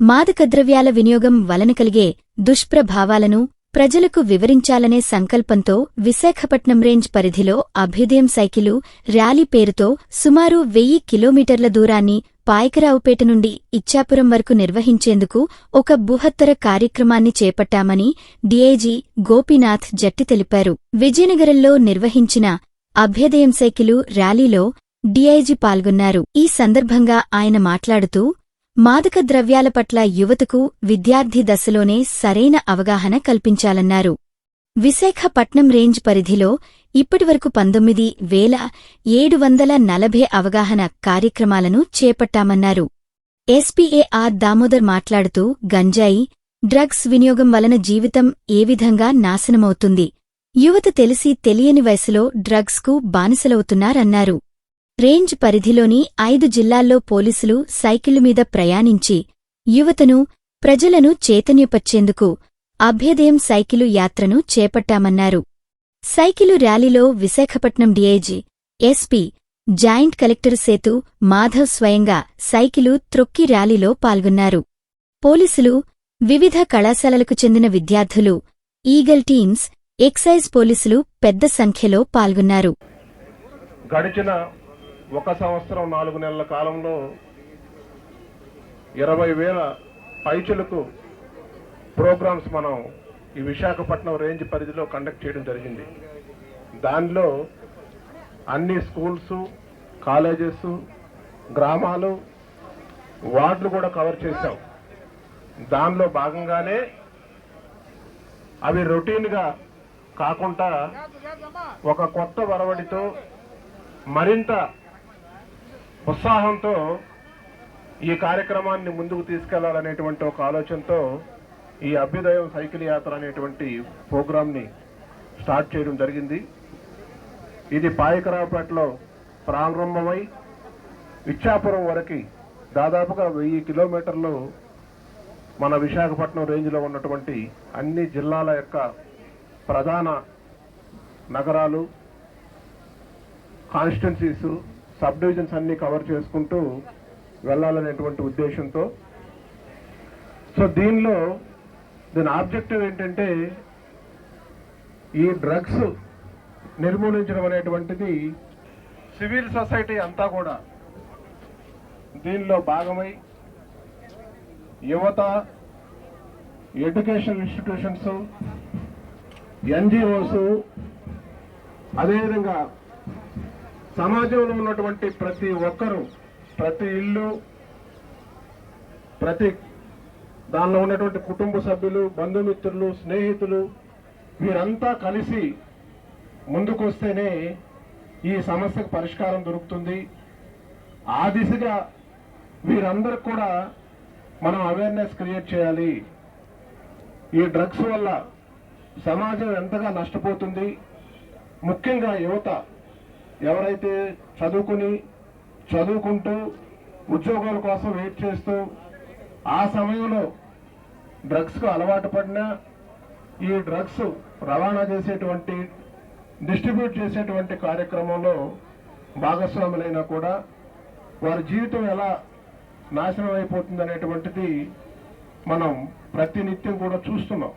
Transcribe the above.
మాదకద్రవ్యాల వినియోగం వలన కలిగే దుష్ప్రభావాలను ప్రజలకు వివరించాలనే సంకల్పంతో విశాఖపట్నం రేంజ్ పరిధిలో అభ్యుదయం సైకిలు ర్యాలీ పేరుతో సుమారు వెయ్యి కిలోమీటర్ల దూరాన్ని పాయకరావుపేట నుండి ఇచ్చాపురం వరకు నిర్వహించేందుకు ఒక బృహత్తర కార్యక్రమాన్ని చేపట్టామని డీఐజీ గోపీనాథ్ జట్టి తెలిపారు. విజయనగరంలో నిర్వహించిన అభ్యుదయం సైకిలు ర్యాలీలో డీఐజీ పాల్గొన్నారు. ఈ సందర్భంగా ఆయన మాట్లాడుతూ మాదక ద్రవ్యాల పట్ల యువతకు విద్యార్థి దశలోనే సరైన అవగాహన కల్పించాలన్నారు. విశాఖపట్నం రేంజ్ పరిధిలో ఇప్పటివరకు పంతొమ్మిది వేల ఏడు వందల నలభై అవగాహన కార్యక్రమాలను చేపట్టామన్నారు. ఎస్పీఏఆర్ దామోదర్ మాట్లాడుతూ గంజాయి డ్రగ్స్ వినియోగం వలన జీవితం ఏ విధంగా నాశనమవుతుంది? యువత తెలిసి తెలియని వయసులో డ్రగ్స్కు బానిసలవుతున్నారన్నారు. రేంజ్ పరిధిలోని ఐదు జిల్లాల్లో పోలీసులు సైకిళ్ళ మీద ప్రయాణించి యువతను ప్రజలను చైతన్యపర్చేందుకు అభ్యదయం సైకిలు యాత్రను చేపట్టామన్నారు. సైకిలు ర్యాలీలో Visakhapatnam DIG SP joint collector Sethu Madhav స్వయంగా సైకిలు త్రొక్కి ర్యాలీలో పాల్గొన్నారు. పోలీసులు వివిధ కళాశాలలకు చెందిన విద్యార్థులు ఈగల్ టీమ్స్ ఎక్సైజ్ పోలీసులు పెద్ద సంఖ్యలో పాల్గొన్నారు. గడిచిన ఒక సంవత్సరం నాలుగు నెలల కాలంలో ఇరవై వేల పైచులకు ప్రోగ్రామ్స్ మనం ఈ విశాఖపట్నం రేంజ్ పరిధిలో కండక్ట్ చేయడం జరిగింది. దానిలో అన్ని స్కూల్స్ కాలేజెస్ గ్రామాలు వార్డులు కూడా కవర్ చేశాం. దానిలో భాగంగానే అవి రొటీన్గా కాకుండా ఒక కొత్త వరవడితో మరింత ఉత్సాహంతో ఈ కార్యక్రమాన్ని ముందుకు తీసుకెళ్ళాలనేటువంటి ఒక ఆలోచనతో ఈ అభ్యుదయం సైకిల్ యాత్ర అనేటువంటి ప్రోగ్రాంని స్టార్ట్ చేయడం జరిగింది. ఇది పాయకరావుపేటలో ప్రారంభమై ఇచ్చాపురం వరకు దాదాపుగా వెయ్యి కిలోమీటర్లు మన విశాఖపట్నం రేంజ్లో ఉన్నటువంటి అన్ని జిల్లాల యొక్క ప్రధాన నగరాలు కాన్స్టిట్యున్సీసు సబ్ డివిజన్స్ అన్ని కవర్ చేసుకుంటూ వెళ్ళాలనేటువంటి ఉద్దేశంతో. సో దీనిలో దీని ఆబ్జెక్టివ్ ఏంటంటే ఈ డ్రగ్స్ నిర్మూలించడం అనేటువంటిది సివిల్ సొసైటీ అంతా కూడా దీనిలో భాగమై యువత ఎడ్యుకేషన్ ఇన్స్టిట్యూషన్స్ ఎన్జిఓస్ అదేవిధంగా సమాజంలో ఉన్నటువంటి ప్రతి ఒక్కరూ ప్రతి ఇల్లు ప్రతి దానిలో ఉన్నటువంటి కుటుంబ సభ్యులు బంధుమిత్రులు స్నేహితులు వీరంతా కలిసి ముందుకొస్తేనే ఈ సమస్యకు పరిష్కారం దొరుకుతుంది. ఆ దిశగా వీరందరికి కూడా మనం అవేర్నెస్ క్రియేట్ చేయాలి. ఈ డ్రగ్స్ వల్ల సమాజం ఎంతగా నష్టపోతుంది. ముఖ్యంగా యువత. ఎవరైతే చదువుకుని చదువుకుంటూ ఉద్యోగాల కోసం వెయిట్ చేస్తూ ఆ సమయంలో డ్రగ్స్కు అలవాటు పడినా ఈ డ్రగ్స్ రవాణా చేసేటువంటి డిస్ట్రిబ్యూట్ చేసేటువంటి కార్యక్రమంలో భాగస్వాములైనా కూడా వారి జీవితం ఎలా నాశనం అయిపోతుంది అనేటువంటిది మనం ప్రతినిత్యం కూడా చూస్తున్నాం.